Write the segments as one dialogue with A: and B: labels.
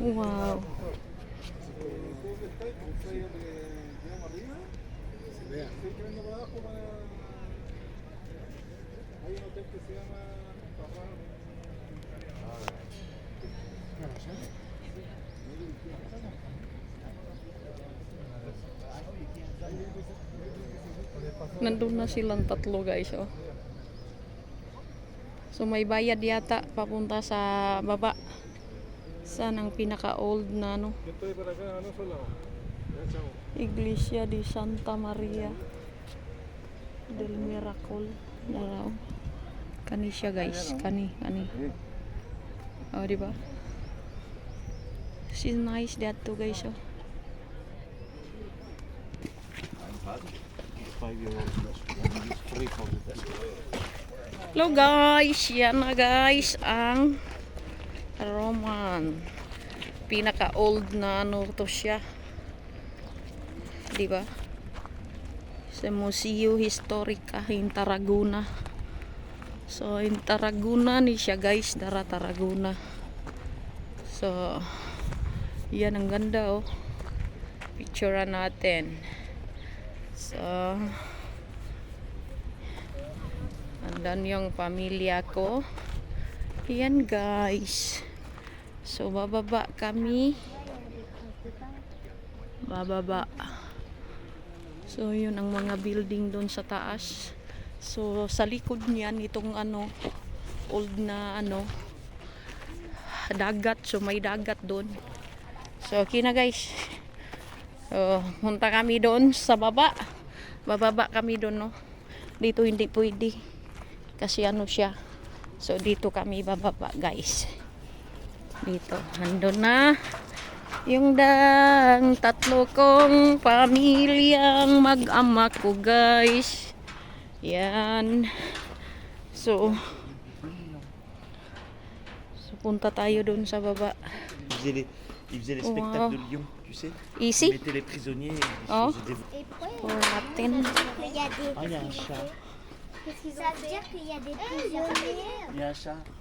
A: Wow. Nandun na silang tatlo guys oh. So may bayad yata papunta sa baba. Saan ang pinaka-old na ano?
B: Yo estoy para acá, no solo.
A: Iglesia de Santa Maria del Miracle. Daraw. Kani siya guys. Kani, kani. Oh, di ba? She's nice that too guys. Oh. Hello guys, yan na guys ang Roman. Pinaka old na ano to siya. 'Di? Sa Museo Historica in Tarragona. So in Tarragona ni siya guys, Dara Tarragona. So yan ang ganda oh. Picturean natin. So Andan yung pamilya ko. Yan guys. So bababa kami. Bababa. So yun ang mga building doon sa taas. So sa likod niyan itong ano old na ano dagat. So may dagat doon. So okay na guys. So punta kami doon sa baba. Bababa kami doon no. Dito hindi pwede kasi ano siya so dito kami bababa guys dito andun na yung dang tatlo kong pamilyang mag-ama ko guys yan so so punta tayo dun sa baba
C: Ils faisaient les, ils faisaient les
A: Wow.
C: spectacles de Lyon, tu sais. Ils mettaient les prisonniers.
A: Oh.
C: Ah, il y a un chat.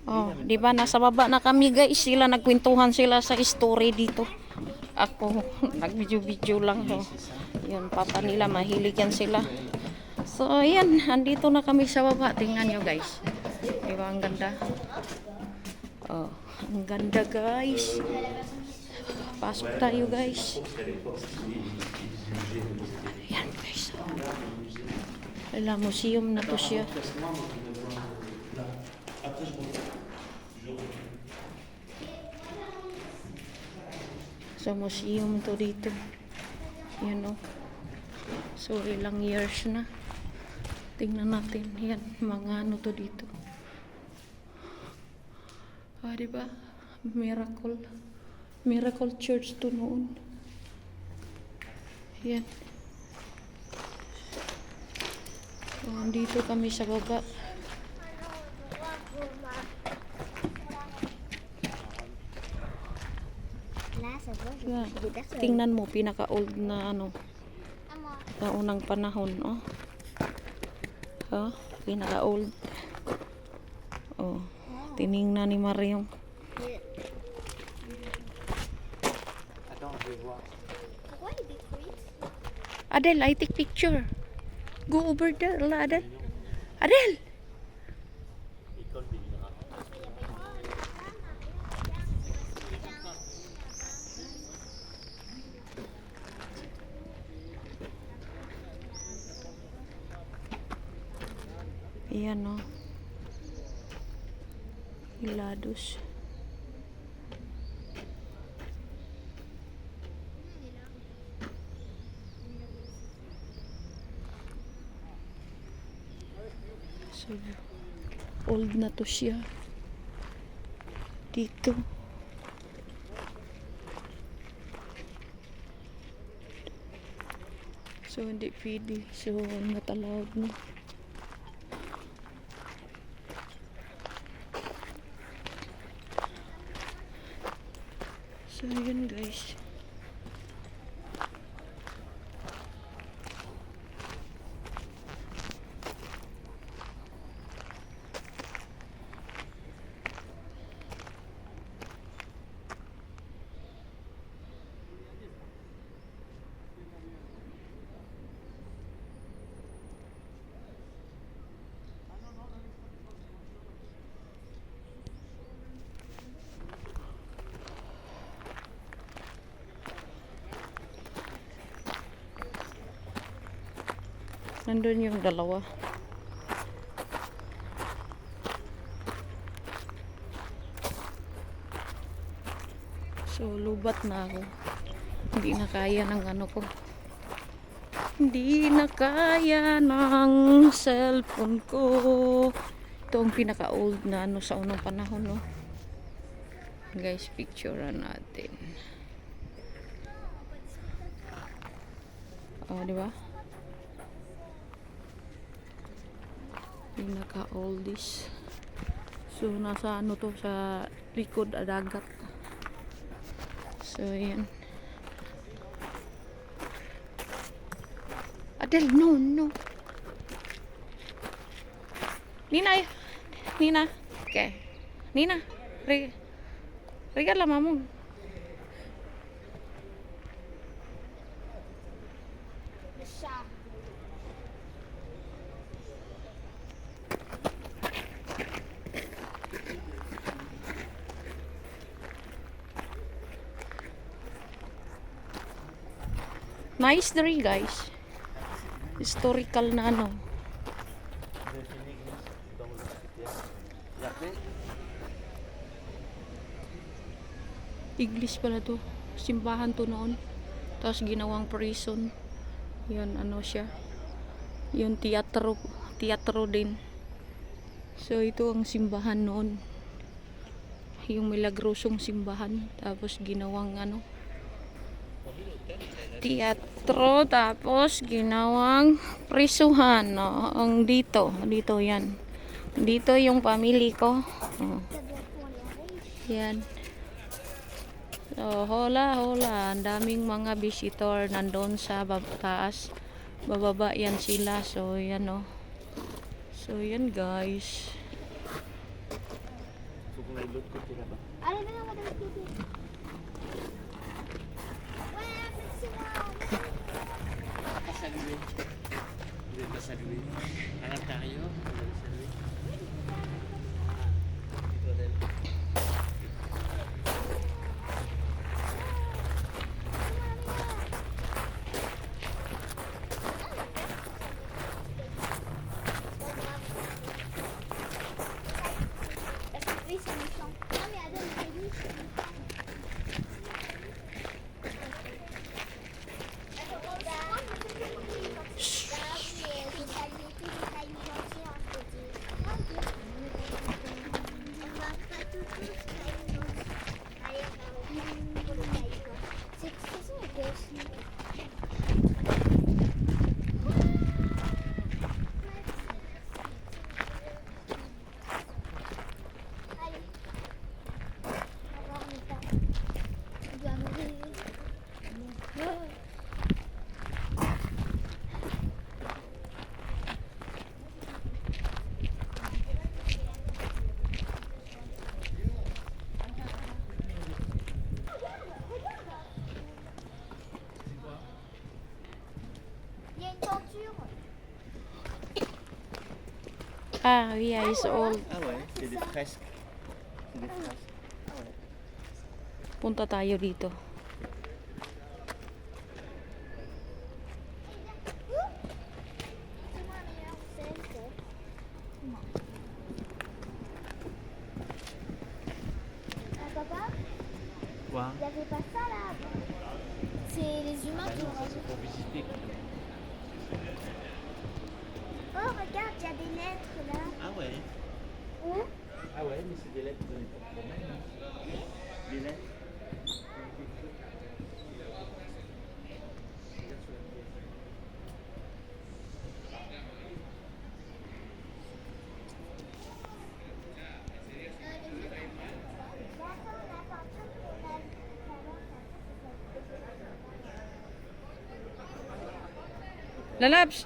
A: Oh, di ba nasa baba na kami guys, sila nagkwentuhan sila sa story dito. Ako nag-video-video lang to. Yun, papa nila mahilig yan sila. So, ayan, andito na kami sa baba. Tingnan nyo guys. Di ba ang ganda? Oh, ang ganda guys. Pasok tayo guys. Ayan guys. Wala, museum na to siya. Sa museum to dito. Yan o. So, ilang years na. Tingnan natin. Yan, mga ano to dito. Ah, di ba? Miracle. Miracle Church to noon. Yan. So, andito kami sa baba.
D: Personnes.
A: Tingnan mo, pinaka-old na ano, na unang panahon, oh. Ha? Pinaka-old. Oh. Tiningnan ni Mariong.
C: Attends, je vais voir.
D: Pourquoi il détruit
A: Adel, I take picture. Go over there, la Adel. Adel! Ayan o. Hilados. So, old na to siya. Dito. So, hindi pwede. So, not allowed na. So, yun guys. Nandun yung dalawa. So, lubat na ako. Hindi na kaya ng ano ko. Hindi na kaya ng cellphone ko. Ito ang pinaka-old na ano sa unang panahon, no? Guys, picturean natin. Oh, di ba? Pinaka-oldest. So, nasa ano to, sa likod, ah, dagat. So, yan. Adel, no, no. Nina, eh. Nina. Okay. Nina, re regala mamong. Nice diri, guys. Historical na ano. Iglis pala to. Simbahan to noon. Tapos ginawang prison. Yun, ano siya. Yung teatro. Teatro din. So, ito ang simbahan noon. Yung milagrosong simbahan. Tapos ginawang ano. Teatro. Tapos ginawang prisuhan. No? Ang dito. Dito yan. Dito yung family ko. Oh. Yan. So, hola, hola. Ang daming mga visitor nandun sa bab- taas. Bababa yan sila. So, yan o. So, yan guys.
C: faut qu'on aille de Pas saluer. Vous n'avez pas salué. À l'intérieur, vous Ah,
A: yeah, is old.
C: Ah ouais, c'est des fresques. C'est des fresques.
A: Punta tayo dito.
D: Ah,
C: Quoi
D: il n'y avait pas ça là. C'est les humains qui ont
C: C'est pour visiter.
D: Regarde, il y a des lettres là.
C: Ah ouais.
D: Où
C: Ah ouais, mais c'est des lettres données pour promène. hein. Des lettres.
A: Lalabs,